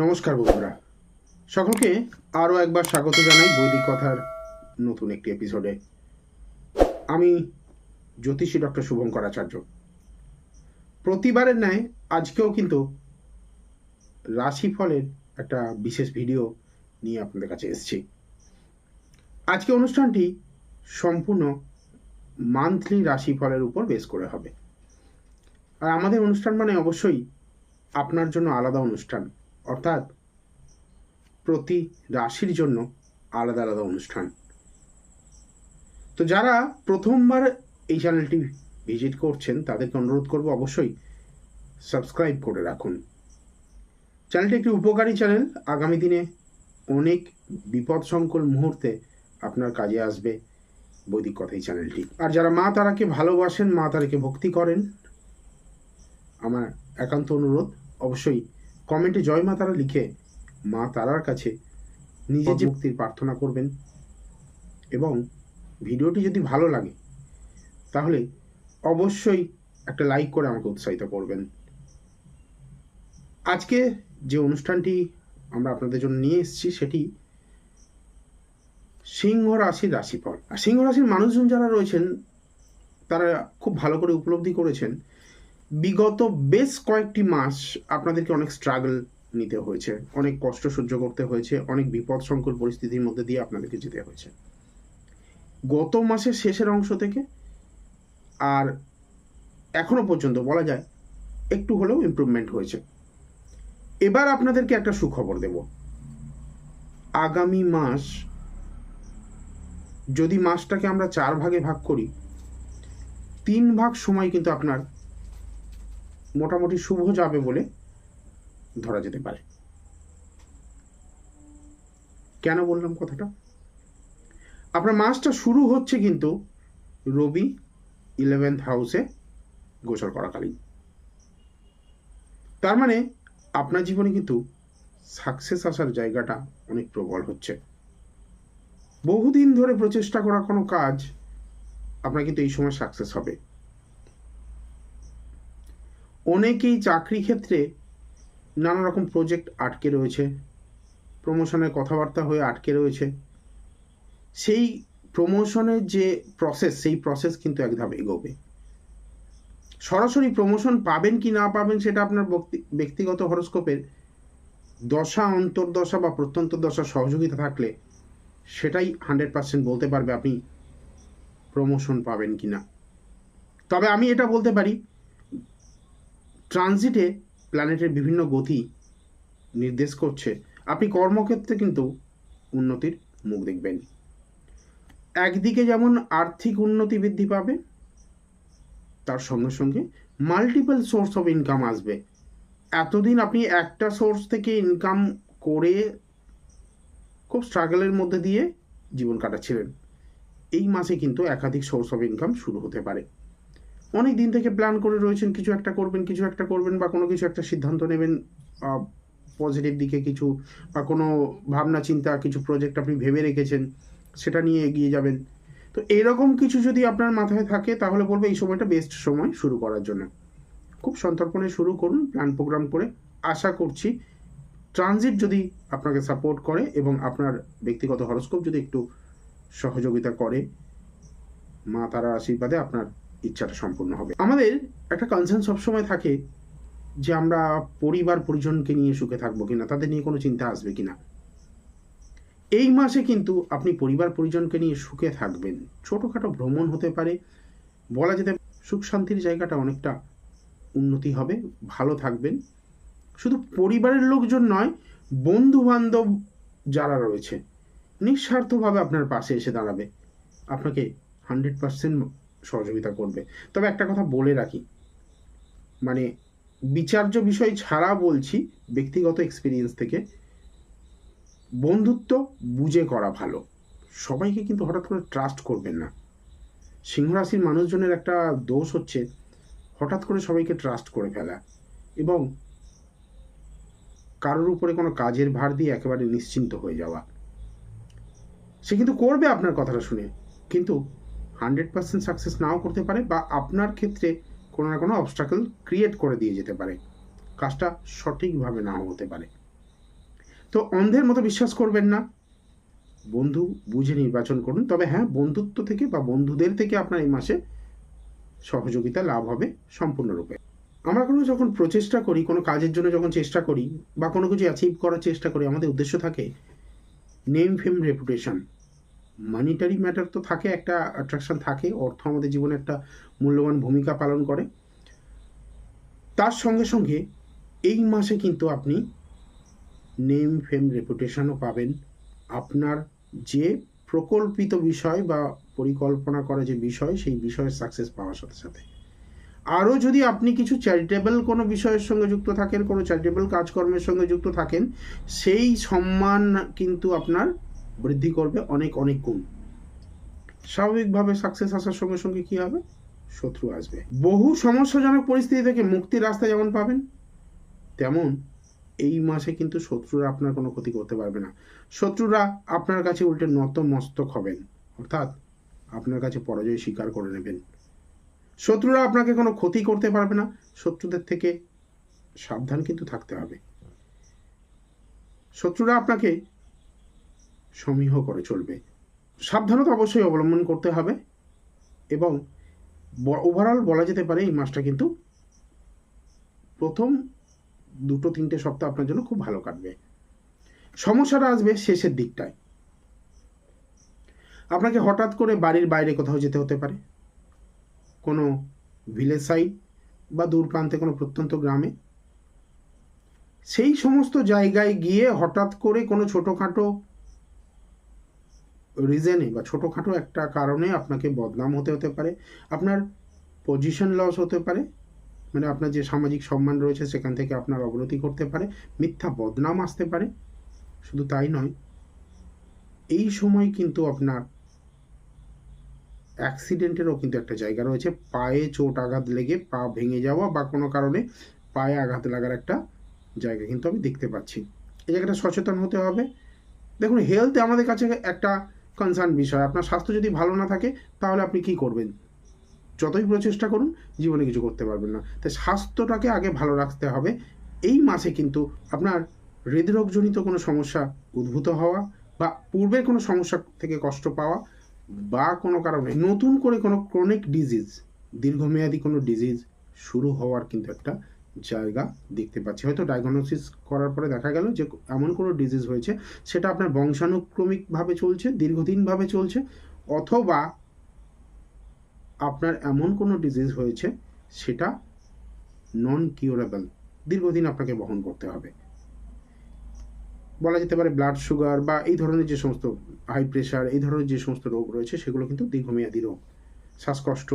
নমস্কার বন্ধুরা। সকলকে আরও একবার স্বাগত জানাই বৈদিক কথার নতুন একটি এপিসোডে আমি জ্যোতিষী ডক্টর শুভঙ্কর আচার্য। প্রতিবারের ন্যায় আজকেও কিন্তু রাশিফলের একটা বিশেষ ভিডিও নিয়ে আপনাদের কাছে এসেছি। আজকে অনুষ্ঠানটি সম্পূর্ণ মান্থলি রাশিফলের উপর বেস করে হবে। আর আমাদের অনুষ্ঠান মানে অবশ্যই আপনার জন্য আলাদা অনুষ্ঠান। অর্থাৎ প্রতি রাশির জন্য আলাদা আলাদা অনুষ্ঠান। তো যারা প্রথমবার এই চ্যানেলটি ভিজিট করছেন, তাদেরকে অনুরোধ করব অবশ্যই সাবস্ক্রাইব করে রাখুন। চ্যানেলটি একটি উপকারী চ্যানেল। আগামী দিনে অনেক বিপদ সংকুল মুহূর্তে আপনার কাজে আসবে বৈদিক কথাই চ্যানেলটি। আর যারা মা তারাকে ভালোবাসেন, মা তারাকে ভক্তি করেন, আমার একান্ত অনুরোধ। অবশ্যই কমেন্টে জয় মা তারা লিখে মা তারার কাছে নিজের যে মুক্তির প্রার্থনা করবেন এবং ভিডিওটি যদি ভালো লাগে তাহলে অবশ্যই একটা লাইক করে আমাকে উৎসাহিত করবেন। আজকে যে অনুষ্ঠানটি আমরা আপনাদের জন্য নিয়ে এসেছি সেটি সিংহ রাশির রাশিফল। আর সিংহ রাশির মানুষজন যারা রয়েছেন তারা খুব ভালো করে উপলব্ধি করেছেন বিগত বেশ কয়েকটি মাস আপনাদেরকে অনেক স্ট্রাগল নিতে হয়েছে, অনেক কষ্ট সহ্য করতে হয়েছে, অনেক বিপদ সংকুল পরিস্থিতির মধ্যে দিয়ে আপনাদেরকে যেতে হয়েছে। গত মাসের শেষের অংশ থেকে, আর এখনও পর্যন্ত বলা যায় একটু হলেও ইমপ্রুভমেন্ট হয়েছে। এবার আপনাদেরকে একটা সুখবর দেব। আগামী মাস, যদি মাসটাকে আমরা চার ভাগে ভাগ করি, তিন ভাগ সময় কিন্তু আপনার মোটামুটি শুভ যাবে বলে ধরা যেতে পারে। কেন বললাম কথাটা? আপনার মাসটা শুরু হচ্ছে কিন্তু রবি ইলেভেন্থ হাউসে গোচর করাকালীন। তার মানে আপনার জীবনে কিন্তু সাকসেস আসার জায়গাটা অনেক প্রবল হচ্ছে। বহুদিন ধরে প্রচেষ্টা করা কোনো কাজ আপনার কিন্তু এই সময় সাকসেস হবে। অনেকেই চাকরি ক্ষেত্রে নানা রকম প্রজেক্ট আটকে রয়েছে। প্রমোশনের কথাবার্তা হয়ে আটকে রয়েছে। সেই প্রমোশনের যে প্রসেস সেই প্রসেস কিন্তু এক ধাপ এগোবে। সরাসরি প্রমোশন পাবেন কি না পাবেন সেটা আপনার ব্যক্তি- ব্যক্তিগত হরস্কোপের দশা, অন্তর্দশা বা প্রত্যন্ত দশা সহযোগিতা থাকলে সেটাই হান্ড্রেড পার্সেন্ট বলতে পারবে আপনি প্রমোশন পাবেন কি না। তবে আমি এটা বলতে পারি ট্রানজিটে প্ল্যানেটের বিভিন্ন গতি নির্দেশ করছে। আপনি কর্মক্ষেত্রে কিন্তু উন্নতির মুখ দেখবেন। একদিকে যেমন আর্থিক উন্নতি বৃদ্ধি পাবে, তার সঙ্গে সঙ্গে মাল্টিপল সোর্স অফ ইনকাম আসবে। এতদিন আপনি একটা সোর্স থেকে ইনকাম করে খুব স্ট্রাগলের মধ্যে দিয়ে জীবন কাটাচ্ছিলেন। এই মাসে কিন্তু একাধিক সোর্স অফ ইনকাম শুরু হতে পারে। অনেক দিন থেকে প্ল্যান করে রয়েছেন, কিছু একটা করবেন, কিছু একটা করবেন বা কোনো কিছু একটা সিদ্ধান্ত নেবেন পজিটিভ দিকে কিছু বা কোনো ভাবনা, চিন্তা, কিছু প্রজেক্ট আপনি ভেবে রেখেছেন, সেটা নিয়ে এগিয়ে যাবেন। তো এরকম কিছু যদি আপনার মাথায় থাকে, তাহলে বলব এই সময়টা বেস্ট সময় শুরু করার জন্য। খুব সন্তর্পণে শুরু করুন প্ল্যান প্রোগ্রাম করে। আশা করছি ট্রানজিট যদি আপনাকে সাপোর্ট করে এবং আপনার ব্যক্তিগত হরস্কোপ যদি একটু সহযোগিতা করে, মা তারা আশীর্বাদে আপনার ইচ্ছাটা সম্পূর্ণ হবে। আমাদের একটা কনসার্ন সবসময় থাকে যে আমরা পরিবার পরিজনকে নিয়ে সুখে থাকব কিনা, তাদের নিয়ে কোনো চিন্তা আসবে কিনা। এই মাসে কিন্তু আপনি পরিবার পরিজনকে নিয়ে সুখে থাকবেন। ছোটোখাটো ভ্রমণ হতে পারে, বলা যেতে সুখ শান্তির জায়গাটা অনেকটা উন্নতি হবে, ভালো থাকবেন। শুধু পরিবারের লোকজন নয় বন্ধু বান্ধব যারা রয়েছে, নিঃস্বার্থভাবে আপনার পাশে এসে দাঁড়াবে। আপনাকে হান্ড্রেড পার্সেন্ট সহযোগিতা করবে। তবে একটা কথা বলে রাখি মানে বিচার্য বিষয় ছাড়া বলছি, ব্যক্তিগত এক্সপিরিয়েন্স থেকে, বন্ধুত্ব বুঝে করা ভালো। সবাইকে কিন্তু হঠাৎ করে ট্রাস্ট করবেন না। সিংহরাশির মানুষজনের একটা দোষ হচ্ছে, হঠাৎ করে সবাইকে ট্রাস্ট করে ফেলা এবং কারোর উপরে কোনো কাজের ভার দিয়ে একেবারে নিশ্চিন্ত হয়ে যাওয়া। সে কিন্তু করবে আপনার কথাটা শুনে, কিন্তু হান্ড্রেড পার্সেন্ট সাকসেস নাও করতে পারে বা আপনার ক্ষেত্রে কোনো না কোনো অবস্টাকল ক্রিয়েট করে দিয়ে যেতে পারে। কাজটা সঠিকভাবে নাও হতে পারে। তো অন্ধের মতো বিশ্বাস করবেন না। বন্ধু বুঝে নির্বাচন করুন। তবে হ্যাঁ বন্ধুত্ব থেকে বা বন্ধুদের থেকে আপনার এই মাসে সহযোগিতা লাভ হবে সম্পূর্ণরূপে। আমরা কোনো যখন প্রচেষ্টা করি, কোনো কাজের জন্য যখন চেষ্টা করি বা কোনো কিছু অ্যাচিভ করার চেষ্টা করি, আমাদের উদ্দেশ্য থাকে name fame reputation monetary matter তো থাকে, একটা অ্যাট্রাকশন থাকে, অর্থ আমাদের জীবনে একটা মূল্যবান ভূমিকা পালন করে। তার সঙ্গে সঙ্গে এই মাসে কিন্তু আপনি নেম ফেম রেপুটেশনও পাবেন। আপনার যে প্রকল্পিত বিষয় বা পরিকল্পনা করা যে বিষয়, সেই বিষয়ে সাকসেস পাওয়ার সাথে সাথে। আরও যদি আপনি কিছু চ্যারিটেবল কোনো বিষয়ের সঙ্গে যুক্ত থাকেন, কোনো চ্যারিটেবল কাজকর্মের সঙ্গে যুক্ত থাকেন, সেই সম্মান কিন্তু আপনার বৃদ্ধি করবে অনেক অনেক গুণ। স্বাভাবিকভাবে সাকসেস আসার সঙ্গে সঙ্গে কি হবে? শত্রু আসবে। বহু সমস্যাজনক পরিস্থিতি থেকে মুক্তির রাস্তা যেমন পাবেন, তেমন এই মাসে কিন্তু শত্রুরা আপনার কোনো ক্ষতি করতে পারবে না। শত্রুরা আপনার কাছে উল্টে নত মস্তক হবেন, অর্থাৎ আপনার কাছে পরাজয় স্বীকার করে নেবেন। শত্রুরা আপনাকে কোনো ক্ষতি করতে পারবে না, শত্রুদের থেকে সাবধান কিন্তু থাকতে হবে। শত্রুরা আপনাকে সমীহ করে চলবে। সাবধানতা অবশ্যই অবলম্বন করতে হবে এবং ওভারঅল বলা যেতে পারে এই মাসটা কিন্তু প্রথম দুটো তিনটে সপ্তাহ আপনার জন্য খুব ভালো কাটবে। সমস্যাটা আসবে শেষের দিকটায়। আপনাকে হঠাৎ করে বাড়ির বাইরে কোথাও যেতে হতে পারে। কোনো ভিলেজ সাইড বা দূর প্রান্তে কোনো প্রত্যন্ত গ্রামে। সেই সমস্ত জায়গায় গিয়ে হঠাৎ করে কোনো ছোটোখাটো রিজনে বা ছোটোখাটো একটা কারণে আপনাকে বদনাম হতে হতে পারে, আপনার পজিশন লস হতে পারে মানে আপনার যে সামাজিক সম্মান রয়েছে সেখান থেকে আপনার অবনতি করতে পারে, মিথ্যা বদনাম আসতে পারে, শুধু তাই নয়, এই সময় কিন্তু আপনার অ্যাক্সিডেন্টেরও কিন্তু একটা জায়গা রয়েছে, পায়ে চোট আঘাত লেগে পা ভেঙে যাওয়া বা কোনো কারণে পায়ে আঘাত লাগার একটা জায়গা কিন্তু আমি দেখতে পাচ্ছি। এই জায়গাটা সচেতন হতে হবে। দেখুন হেলথ আমাদের কাছে একটা কনসার্ন বিষয়। আপনার স্বাস্থ্য যদি ভালো না থাকে, তাহলে আপনি কি করবেন? যতই প্রচেষ্টা করুন, জীবনে কিছু করতে পারবেন না। তাই স্বাস্থ্যটাকে আগে ভালো রাখতে হবে। এই মাসে কিন্তু আপনার হৃদরোগজনিত কোনো সমস্যা উদ্ভূত হওয়া বা পূর্বের কোনো সমস্যা থেকে কষ্ট পাওয়া বা কোনো কারণে নতুন করে কোনো ক্রনিক ডিজিজ দীর্ঘমেয়াদী কোনো ডিজিজ শুরু হওয়ার কিন্তু একটা জায়গা দেখতে পাচ্ছি। হয়তো ডায়াগনোসিস করার পরে দেখা গেল যে এমন কোনো ডিজিজ হয়েছে, সেটা আপনার বংশানুক্রমিকভাবে চলছে, দীর্ঘদিনভাবে চলছে, অথবা আপনার এমন কোনো ডিজিজ হয়েছে, সেটা নন কিউরেবল দীর্ঘদিন আপনাকে বহন করতে হবে। বলা যেতে পারে ব্লাড সুগার বা এই ধরনের যে সমস্ত হাই প্রেশার এই ধরনের যে সমস্ত রোগ রয়েছে, সেগুলো কিন্তু দীর্ঘমেয়াদী রোগ। শ্বাসকষ্ট